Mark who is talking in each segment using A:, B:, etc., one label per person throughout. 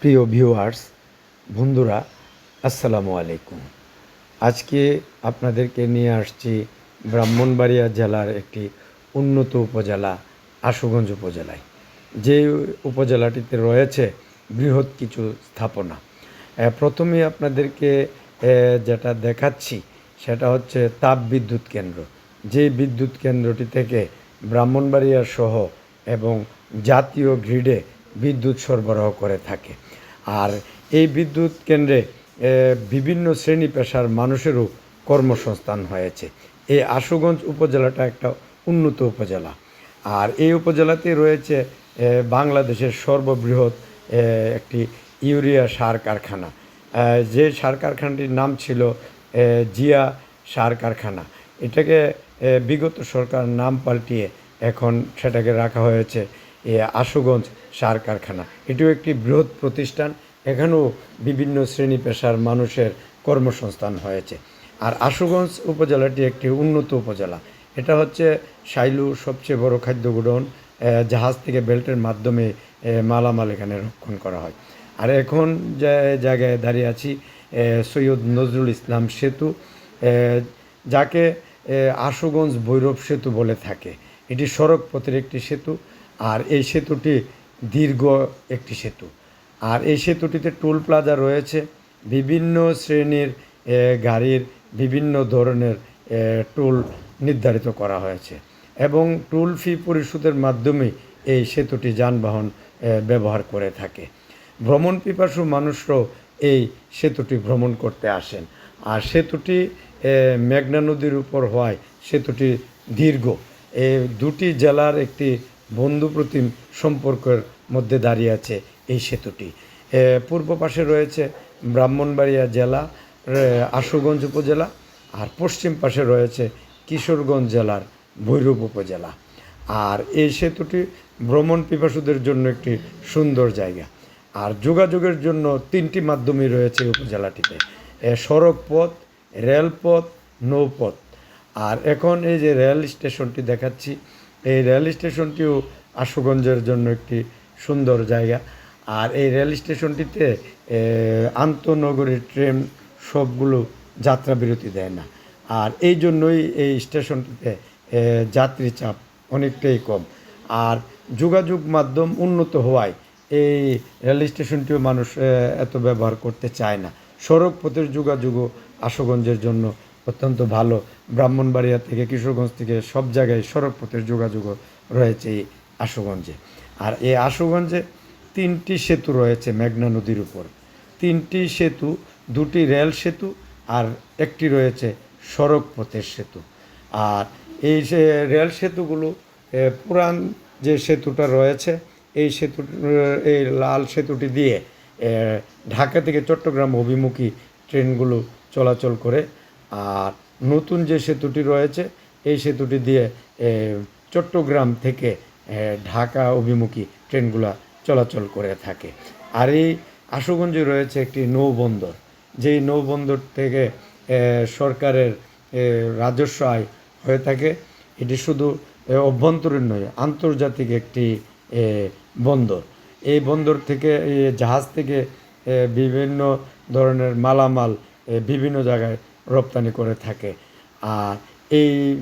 A: প্রিয় ভিউয়ার্স বন্ধুরা, আসসালামু আলাইকুম। আজকে আপনাদেরকে নিয়ে আসছি ব্রাহ্মণবাড়িয়া জেলার একটি উন্নত উপজেলা, আশুগঞ্জ উপজেলায়। যে উপজেলাটিতে রয়েছে বৃহৎ কিছু স্থাপনা। প্রথমে আপনাদেরকে যেটা দেখাচ্ছি, সেটা হচ্ছে তাপ বিদ্যুৎ কেন্দ্র। যে বিদ্যুৎ কেন্দ্রটি থেকে ব্রাহ্মণবাড়িয়া সহ এবং জাতীয় গ্রিডে বিদ্যুৎ সরবরাহ করে থাকে। আর এই বিদ্যুৎ কেন্দ্রে বিভিন্ন শ্রেণি পেশার মানুষেরও কর্মসংস্থান হয়েছে। এই আশুগঞ্জ উপজেলাটা একটা উন্নত উপজেলা। আর এই উপজেলাতে রয়েছে বাংলাদেশের সর্ববৃহৎ একটি ইউরিয়া সার কারখানা। যে সার কারখানাটির নাম ছিল জিয়া সার কারখানা। এটাকে বিগত সরকার নাম পাল্টিয়ে এখন সেটাকে রাখা হয়েছে। আশুগঞ্জ সার কারখানা। এটিও একটি বৃহৎ প্রতিষ্ঠান। এখানেও বিভিন্ন শ্রেণি পেশার মানুষের কর্মসংস্থান হয়েছে। আর আশুগঞ্জ উপজেলাটি একটি উন্নত উপজেলা। এটা হচ্ছে সাইলু সবচেয়ে বড় খাদ্য গুডন জাহাজ থেকে বেল্টের মাধ্যমে মালামাল এখানে রক্ষণ করা হয়। আর এখন যে জায়গায় দাঁড়িয়ে আছি সৈয়দ নজরুল ইসলাম সেতু। যাকে আশুগঞ্জ ভৈরব সেতু বলে থাকে। এটি সড়ক পথের একটি সেতু। আর এই সেতুটি দীর্ঘ একটি সেতু। আর এই সেতুটিতে টোল প্লাজা রয়েছে। বিভিন্ন শ্রেণির গাড়ির বিভিন্ন ধরনের টোল নির্ধারিত করা হয়েছে এবং টোল ফি পরিশোধের মাধ্যমে এই সেতুটি যানবাহন ব্যবহার করে থাকে। ভ্রমণ পিপাসু মানুষরাও এই সেতুটি ভ্রমণ করতে আসেন। আর সেতুটি মেঘনা নদীর উপর হওয়ায় সেতুটি দীর্ঘ। এই দুটি জেলার একটি বন্ধুপ্রতিম সম্পর্কের মধ্যে দাঁড়িয়ে আছে এই সেতুটি। পূর্ব পাশে রয়েছে ব্রাহ্মণবাড়িয়া জেলা আশুগঞ্জ উপজেলা, আর পশ্চিম পাশে রয়েছে কিশোরগঞ্জ জেলার ভৈরব উপজেলা। আর এই সেতুটি ভ্রমণ পিপাসুদের জন্য একটি সুন্দর জায়গা। আর যোগাযোগের জন্য তিনটি মাধ্যমই রয়েছে উপজেলাটিতে। সড়ক পথ রেলপথ, নৌপথ। আর এখন এই যে রেল স্টেশনটি দেখাচ্ছি এই রেল স্টেশনটিও আশুগঞ্জের জন্য একটি সুন্দর জায়গা। আর এই রেল স্টেশনটিতে আন্তনগরী ট্রেন সবগুলো যাত্রা বিরতি দেয় না। আর এই জন্যই এই স্টেশনটিতে যাত্রী চাপ অনেকটাই কম। আর যোগাযোগ মাধ্যম উন্নত হওয়ায় এই রেল স্টেশনটিও মানুষ এত ব্যবহার করতে চায় না। সড়ক পথের যোগাযোগও আশুগঞ্জের জন্য অত্যন্ত ভালো। ব্রাহ্মণবাড়িয়া থেকে, কিশোরগঞ্জ থেকে সব জায়গায় সড়ক পথের যোগাযোগও রয়েছে এই আশুগঞ্জে। আর এই আশুগঞ্জে তিনটি সেতু রয়েছে মেঘনা নদীর উপর। তিনটি সেতু, দুটি রেল সেতু আর একটি রয়েছে সড়ক পথের সেতু। আর এই যে রেল সেতুগুলো পুরান যে সেতুটা রয়েছে, এই সেতু এই লাল সেতুটি দিয়ে ঢাকা থেকে চট্টগ্রাম অভিমুখী ট্রেনগুলো চলাচল করে আর নতুন যে সেতুটি রয়েছে, এই সেতুটি দিয়ে চট্টগ্রাম থেকে ঢাকা অভিমুখী ট্রেনগুলো চলাচল করে থাকে। আর এই আশুগঞ্জে রয়েছে একটি নৌবন্দর। যেই নৌবন্দর থেকে সরকারের রাজস্ব আয় হয়ে থাকে, এটি শুধু অভ্যন্তরীণ নয়, আন্তর্জাতিক একটি বন্দর। এই বন্দর থেকে জাহাজ থেকে বিভিন্ন ধরনের মালামাল বিভিন্ন জায়গায় রপ্তানি করে থাকে। আর এই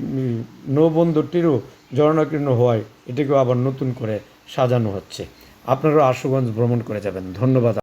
A: নৌবন্দরটিরও জর্ণাকীর্ণ হওয়ায় এটিকেও আবার নতুন করে সাজানো হচ্ছে। আপনারাও আশুগঞ্জ ভ্রমণ করে যাবেন। ধন্যবাদ।